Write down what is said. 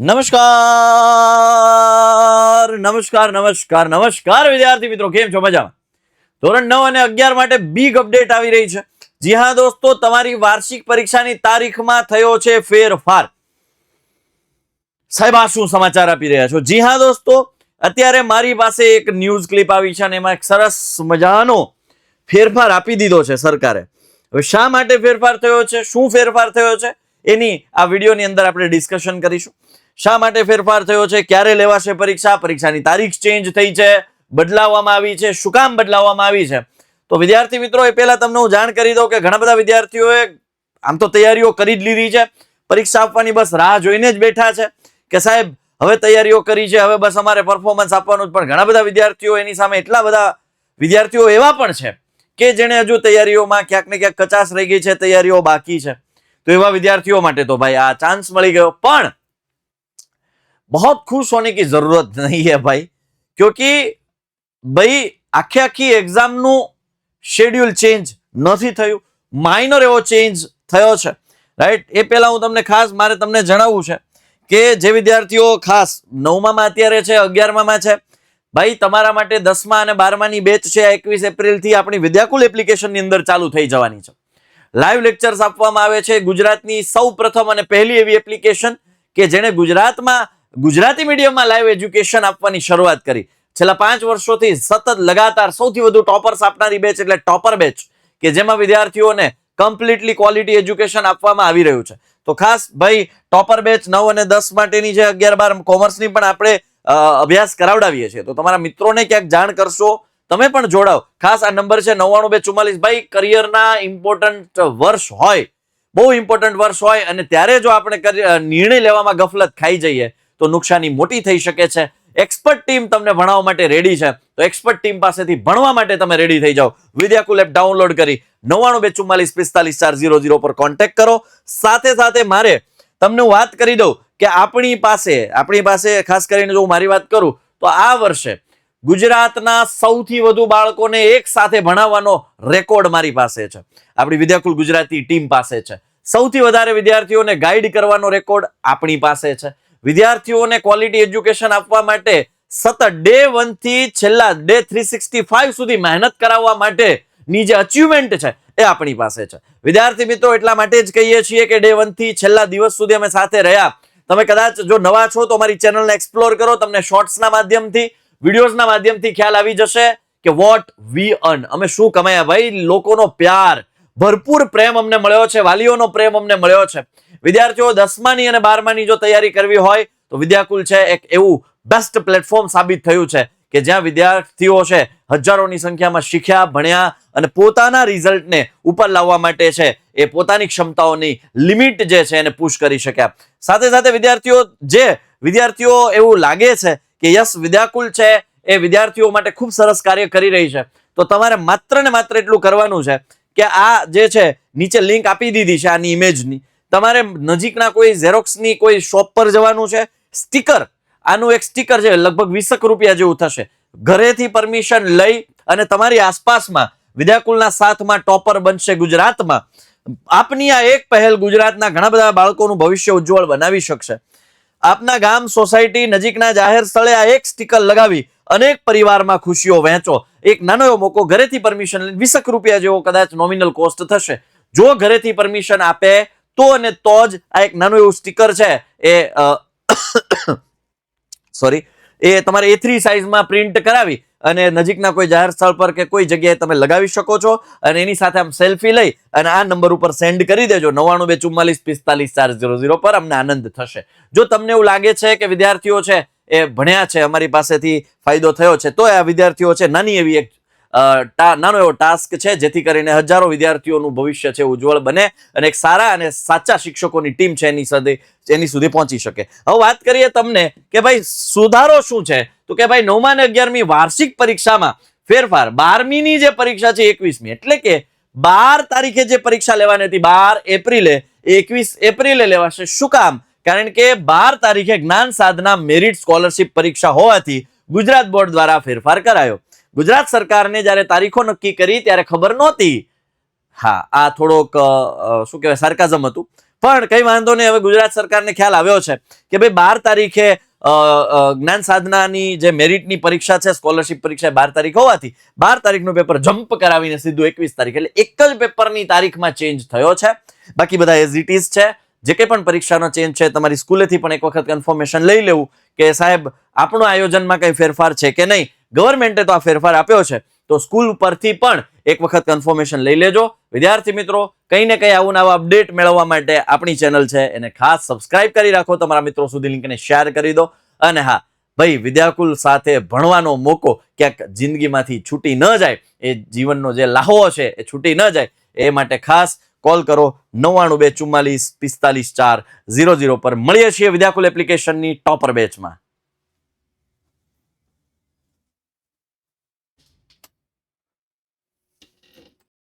નમસ્કાર! નમસ્કાર નમસ્કાર નમસ્કાર, વિદ્યાર્થી મિત્રો, કેમ છો મજામાં? ધોરણ નવ અને અગિયાર માટે બિગ અપડેટ આવી રહી છે. જી હા દોસ્તો, તમારી વાર્ષિક પરીક્ષાની તારીખમાં થયો છે ફેરફાર. સાહેબ, આ શું સમાચાર આપી રહ્યા છો? જી હા દોસ્તો, અત્યારે મારી પાસે એક ન્યૂઝ ક્લિપ આવી છે અને એમાં એક સરસ મજાનો ફેરફાર આપી દીધો છે સરકારે. હવે શા માટે ફેરફાર થયો છે? શું ફેરફાર થયો છે? એની આ વિડીયોની અંદર આપણે ડિસ્કશન કરીશું. શા માટે ફેરફાર થયો છે? ક્યારે લેવાશે પરીક્ષા? પરીક્ષાની તારીખ ચેન્જ થઈ છે. બદલાવવામાં આવી છે. શું કામ બદલાવવામાં આવી છે? તો વિદ્યાર્થી મિત્રો, એ પહેલા તમને હું જાણ કરી દઉં કે ઘણા બધા વિદ્યાર્થીઓએ આમ તો તૈયારીઓ કરી જ લીધી છે. પરીક્ષા આપવાની બસ રાહ જોઈને જ બેઠા છે કે સાહેબ, હવે તૈયારીઓ કરી છે. હવે બસ અમારે પરફોર્મન્સ આપવાનું પણ ઘણા બધા વિદ્યાર્થીઓ એની સામે એટલા બધા વિદ્યાર્થીઓ એવા પણ છે કે જેણે હજુ તૈયારીઓમાં ક્યાંક ને ક્યાંક કચાશ રહી ગઈ છે, તૈયારીઓ બાકી છે. તો એવા વિદ્યાર્થીઓ માટે તો ભાઈ આ ચાન્સ મળી ગયો. પણ बहुत खुश होने की जरूरत नहीं है भाई क्योंकि ભાઈ આખે આખી એક્ઝામનું શેડ્યુલ ચેન્જ નથી થયું માઇનર એવો ચેન્જ થયો છે રાઈટ એ પહેલા હું તમને ખાસ મારે તમને જણાવવું છે કે જે વિદ્યાર્થીઓ ખાસ નવમામાં અત્યારે છે અગિયારમામાં છે ભાઈ તમારા માટે દસમા અને બારમાની બેચ છે એકવીસ એપ્રિલથી આપણી વિદ્યાકુલ એપ્લિકેશનની અંદર ચાલુ થઈ જવાની છે લાઈવ લેક્ચર્સ આપવામાં આવે છે ગુજરાતની સૌ પ્રથમ અને પહેલી એવી એપ્લિકેશન કે જેણે ગુજરાતમાં ગુજરાતી મીડિયમમાં લાઈવ એજ્યુકેશન આપવાની શરૂઆત કરી. છેલ્લા પાંચ વર્ષોથી સતત લગાતાર સૌથી વધુ ટોપર્સ આપનારી બેચ એટલે ટોપર બેચ કે જેમાં વિદ્યાર્થીઓને કમ્પ્લીટલી ક્વોલિટી એજ્યુકેશન આપવામાં આવી રહ્યું છે. તો ખાસ ભાઈ ટોપર બેચ નવ અને દસ માટેની જે અગિયાર બાર કોમર્સની પણ આપણે અભ્યાસ કરાવડાવીએ છીએ. તો તમારા મિત્રોને ક્યાંક જાણ કરશો, તમે પણ જોડાઓ ખાસ આ નંબર છે નવ્વાણું બે ચુમ્માલીસ. ભાઈ કરિયરના ઇમ્પોર્ટન્ટ વર્ષ હોય, બહુ ઇમ્પોર્ટન્ટ વર્ષ હોય, અને ત્યારે જો આપણે નિર્ણય લેવામાં ગફલત ખાઈ જઈએ તો નુકસાની મોટી થઈ શકે છે. એક્સપર્ટ ટીમ તમને ભણાવવા માટે રેડી છે. તો એક્સપર્ટ ટીમ પાસેથી ભણવા માટે તમે રેડી થઈ જાઓ. વિદ્યાકુલ એપ ડાઉનલોડ કરી નવ્વાણું બે ચુમ્માલીસ પિસ્તાલીસ ચાર ઝીરો ઝીરો પર કોન્ટેક્ટ કરો. સાથે સાથે મારે તમને હું વાત કરી દઉં કે આપણી પાસે આપણી પાસે ખાસ કરીને જો હું મારી વાત કરું, તો આ વર્ષે ગુજરાતના સૌથી વધુ બાળકોને એક સાથે ભણાવવાનો રેકોર્ડ મારી પાસે છે. આપણી વિદ્યાકુલ ગુજરાતી ટીમ પાસે છે. સૌથી વધારે વિદ્યાર્થીઓને ગાઈડ કરવાનો રેકોર્ડ આપણી પાસે છે. વિદ્યાર્થીઓને ક્વોલિટી એજ્યુકેશન આપવા માટે સતત ડે વનથી છેલ્લા ડે થ્રી સિક્સટી ફાઈવ સુધી મહેનત કરાવવા માટે ની જે અચીવમેન્ટ છે એ આપણી પાસે છે. વિદ્યાર્થી મિત્રો, એટલા માટે જ કહીએ છીએ કે ડે વનથી છેલ્લા દિવસ સુધી અમે સાથે રહ્યા. તમે કદાચ જો નવા છો તો અમારી ચેનલને એક્સપ્લોર કરો. તમને શોર્ટ્સના માધ્યમથી વિડીયોઝના માધ્યમથી ખ્યાલ આવી જશે કે વોટ વી અર્ન અમે શું કમાયા? ભાઈ, લોકોનો પ્યાર. ભરપૂર પ્રેમ અમને મળ્યો છે, વાલીઓનો પ્રેમ અમને મળ્યો છે. વિદ્યાર્થીઓ, દસમાની અને બારમાની જો તૈયારી કરવી હોય, તો વિદ્યાકુલ છે એક એવું બેસ્ટ પ્લેટફોર્મ સાબિત થયું છે કે જ્યાં વિદ્યાર્થીઓ છે, હજારોની સંખ્યામાં શીખ્યા, ભણ્યા અને પોતાના રિઝલ્ટને ઉપર લાવવા માટે છે, એ પોતાની ક્ષમતાઓની લિમિટ જે છે એને પુશ કરી શક્યા. સાથે સાથે વિદ્યાર્થીઓ જે વિદ્યાર્થીઓ એવું લાગે છે કે યસ, વિદ્યાકુલ છે, એ વિદ્યાર્થીઓ માટે ખૂબ સરસ કાર્ય કરી રહી છે. તો તમારે માત્ર ને માત્ર એટલું કરવાનું છે કે આ જે છે, નીચે લિંક આપી દીધી છે આની ઇમેજની તમારે નજીકના કોઈ ઝેરોક્સની કોઈ શોપ પર જવાનું છે સ્ટીકર આનું એક સ્ટીકર છે, લગભગ વીસક રૂપિયા જેવું થશે. ઘરેથી પરમિશન લઈ અને તમારી આસપાસમાં વિદ્યાકુલના સાથમાં ટોપર બનશે ગુજરાતમાં. આપની આ એક પહેલ ગુજરાતના ઘણા બધા બાળકોનું ભવિષ્ય ઉજ્જવળ બનાવી શકશે. આપના ગામ સોસાયટી નજીકના જાહેર સ્થળે આ એક સ્ટીકર લગાવી, અનેક પરિવારમાં ખુશીઓ વહેંચો. એક નાનો એવો મોકો ઘરેથી પરમિશન લઈને વીસક રૂપિયા જેવો કદાચ નોમિનલ કોસ્ટ થશે. જો ઘરેથી પરમિશન આપે, તો અને તો જ આ એક નાનું એવું સ્ટીકર છે, એ સોરી એ તમારે એ થ્રી સાઇઝમાં પ્રિન્ટ કરાવી અને નજીકના કોઈ જાહેર સ્થળ પર કે કોઈ જગ્યાએ તમે લગાવી શકો છો અને એની સાથે આમ સેલ્ફી લઈ અને આ નંબર ઉપર સેન્ડ કરી દેજો નવ્વાણું બે ચુમ્માલીસ પિસ્તાલીસ ચાર ઝીરો ઝીરો પર અમને આનંદ થશે. જો તમને એવું લાગે છે કે વિદ્યાર્થીઓ છે એ ભણ્યા છે, અમારી પાસેથી ફાયદો થયો છે. તો આ વિદ્યાર્થીઓ છે, નાની એવી એક નાનો એવો ટાસ્ક છે, જેથી કરીને હજારો વિદ્યાર્થીઓનું ભવિષ્ય છે, ઉજ્જવળ બને અને એક સારા અને સાચા શિક્ષકોની ટીમ છે, એની સાથે, એની સુધી પહોંચી શકે. હવે વાત કરીએ તમને કે ભાઈ સુધારો શું છે? તો કે ભાઈ નવમા અને અગિયારમી વાર્ષિક પરીક્ષામાં ફેરફાર, બારમીની જે પરીક્ષા છે, એકવીસમી, એટલે કે બાર તારીખે જે પરીક્ષા લેવાની હતી, બાર એપ્રિલે, એકવીસ એપ્રિલે લેવાશે. શું કામ? કારણ કે બાર તારીખે જ્ઞાન સાધના મેરિટ સ્કોલરશિપ પરીક્ષા હોવાથી ગુજરાત બોર્ડ દ્વારા ફેરફાર કરાયો. ગુજરાત સરકારને જ્યારે તારીખો નક્કી કરી ત્યારે ખબર નહોતી. હા, આ થોડોક શું કહેવાય સાર્કાઝમ હતું. પણ કઈ વાંધો નહીં, હવે ગુજરાત સરકારને ખ્યાલ આવ્યો છે કે ભાઈ બાર તારીખે જ્ઞાન સાધનાની જે મેરિટની પરીક્ષા છે સ્કોલરશિપ પરીક્ષા બાર તારીખ હોવાથી, બાર તારીખનું પેપર જમ્પ કરાવીને સીધું એકવીસ તારીખ, એટલે એક જ પેપરની તારીખમાં ચેન્જ થયો છે. બાકી બધા એઝ ઇટ ઇઝ છે. જે કંઈ પણ પરીક્ષાનો ચેન્જ છે, તમારી સ્કૂલેથી પણ એક વખત કન્ફર્મેશન લઈ લેવું કે સાહેબ, આપણું આયોજનમાં કંઈ ફેરફાર છે કે નહીં? ગવર્મેન્ટે તો આ ફેરફાર આપ્યો છે. તો સ્કૂલ પરથી પણ એક વખત કન્ફર્મેશન લઈ લેજો. વિદ્યાર્થી મિત્રો, કંઈ ને કંઈ આવું નવા અપડેટ મેળવવા માટે આપણી ચેનલ છે. એને ખાસ સબસ્ક્રાઇબ કરી રાખો. તમારા મિત્રો સુધી લિંકને શેર કરી દો. અને હા, ભાઈ, વિદ્યાકુલ સાથે ભણવાનો મોકો ક્યાંક જિંદગીમાંથી છૂટી ન જાય. એ જીવનનો જે લાહવો છે, એ છૂટી ન જાય. એ માટે ખાસ કોલ કરો નવ્વાણું બે ચુમ્માલીસ પિસ્તાલીસ ચાર ઝીરો ઝીરો પર. મળીએ છીએ વિદ્યાકુલ એપ્લિકેશનની ટોપર બેચમાં.